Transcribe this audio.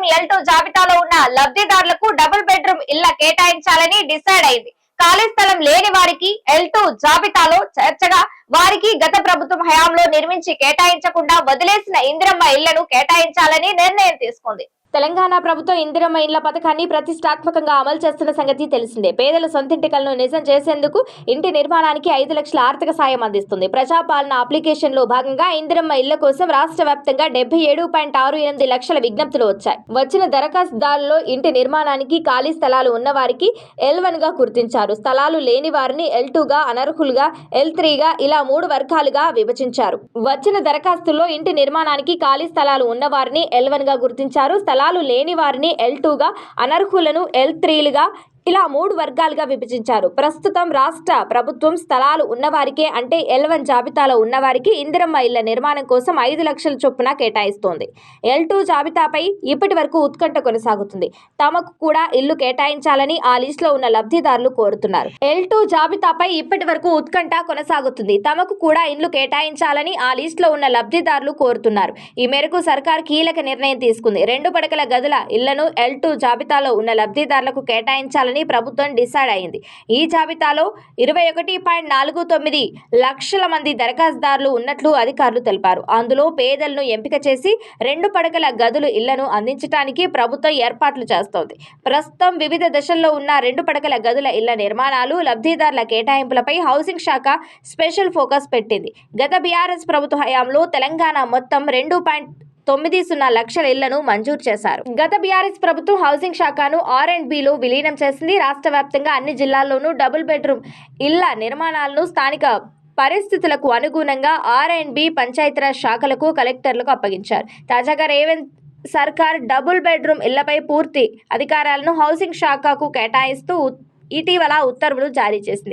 ప్రభుత్వం L two జాబితాలో ఉన్న లబ్ధిదారులకు డబుల్ బెడ్రూమ్ ఇళ్ళ కేటాయించాలని డిసైడ్ అయింది. ఖాళీ స్థలం లేని వారికి ఎల్ టూ జాబితాలో చేర్చగా వారికి గత ప్రభుత్వం హయాంలో నిర్మించి కేటాయించకుండా వదిలేసిన ఇందిరమ్మ ఇళ్ళను కేటాయించాలని నిర్ణయం తీసుకుంది. తెలంగాణ ప్రభుత్వం ఇందిరమ్మ ఇండ్ల పథకాన్ని ప్రతిష్టాత్మకంగా అమలు చేస్తున్న సంగతి తెలిసిందే. పేదల సొంతింటి కలను నిజం చేసేందుకు ఇంటి నిర్మాణానికి ఐదు లక్షల ఆర్థిక సాయం అందిస్తుంది. ప్రజాపాలన అప్లికేషన్లో భాగంగా ఇందిరమ్మ ఇళ్ళ కోసం రాష్ట్ర వ్యాప్తంగా డెబ్బై ఏడు పాయింట్ ఆరు ఎనిమిది లక్షల విజ్ఞప్తులు వచ్చాయి. వచ్చిన దరఖాస్తుదారుల్లో ఇంటి నిర్మాణానికి ఖాళీ స్థలాలు ఉన్న వారికి ఎల్గా గుర్తించారు. స్థలాలు లేని వారిని ఎల్ టూగా అనర్హులుగా ఎల్ త్రీగా ఇలా మూడు వర్గాలుగా విభజించారు. వచ్చిన దరఖాస్తుల్లో ఇంటి నిర్మాణానికి ఖాళీ స్థలాలు ఉన్న వారిని ఎల్ వన్గా గుర్తించారు స్థలాలు లేని వారిని ఎల్ టూగా అనర్హులను ఎల్ త్రీలుగా ఇలా మూడు వర్గాలుగా విభజించారు. ప్రస్తుతం రాష్ట్ర ప్రభుత్వం స్థలాలు ఉన్నవారికే అంటే ఎల్ వన్ జాబితాలో ఉన్నవారికి ఇందిరమ్మ ఇళ్ళ నిర్మాణం కోసం ఐదు లక్షల చొప్పున కేటాయిస్తోంది. ఎల్ టూ జాబితాపై ఇప్పటి వరకు ఉత్కంఠ కొనసాగుతుంది. తమకు కూడా ఇల్లు కేటాయించాలని ఆ లిస్టులో ఉన్న లబ్ధిదారులు కోరుతున్నారు. ఎల్ టూ జాబితాపై ఇప్పటి వరకు ఉత్కంఠ కొనసాగుతుంది. తమకు కూడా ఇల్లు కేటాయించాలని ఆ లిస్టులో ఉన్న లబ్ధిదారులు కోరుతున్నారు. ఈ మేరకు సర్కార్ కీలక నిర్ణయం తీసుకుంది. రెండు పడకల గదుల ఇళ్ళను ఎల్ టూ జాబితాలో ఉన్న లబ్ధిదారులకు కేటాయించాలని ప్రభుత్వం డిసైడ్ అయింది. ఈ జాబితాలో ఇరవై ఒకటి పాయింట్ నాలుగు తొమ్మిది లక్షల మంది దరఖాస్తుదారులు ఉన్నట్లు అధికారులు తెలిపారు. అందులో పేదలను ఎంపిక చేసి రెండు పడకల గదులు ఇళ్ళను అందించడానికి ప్రభుత్వం ఏర్పాట్లు చేస్తోంది. ప్రస్తుతం వివిధ దశల్లో ఉన్న రెండు పడకల గదుల ఇళ్ళ నిర్మాణాలు లబ్ధిదారుల కేటాయింపులపై హౌసింగ్ శాఖ స్పెషల్ ఫోకస్ పెట్టింది. గత బీఆర్ఎస్ ప్రభుత్వ హయాంలో తెలంగాణ మొత్తం రెండు పాయింట్ తొమ్మిది సున్నా లక్షల ఇళ్ళను మంజూరు చేశారు. గత బీఆర్ఎస్ ప్రభుత్వం హౌసింగ్ శాఖను ఆర్ అండ్ బిలో విలీనం చేసింది. రాష్ట్ర వ్యాప్తంగా అన్ని జిల్లాల్లోనూ డబుల్ బెడ్రూమ్ ఇళ్ళ నిర్మాణాలను స్థానిక పరిస్థితులకు అనుగుణంగా ఆర్ అండ్ బి పంచాయతీరాజ్ శాఖలకు కలెక్టర్లకు అప్పగించారు. తాజాగా రేవంత్ సర్కార్ డబుల్ బెడ్రూమ్ ఇళ్ళపై పూర్తి అధికారాలను హౌసింగ్ శాఖకు కేటాయిస్తూ ఇటీవల ఉత్తర్వులు జారీ చేసింది.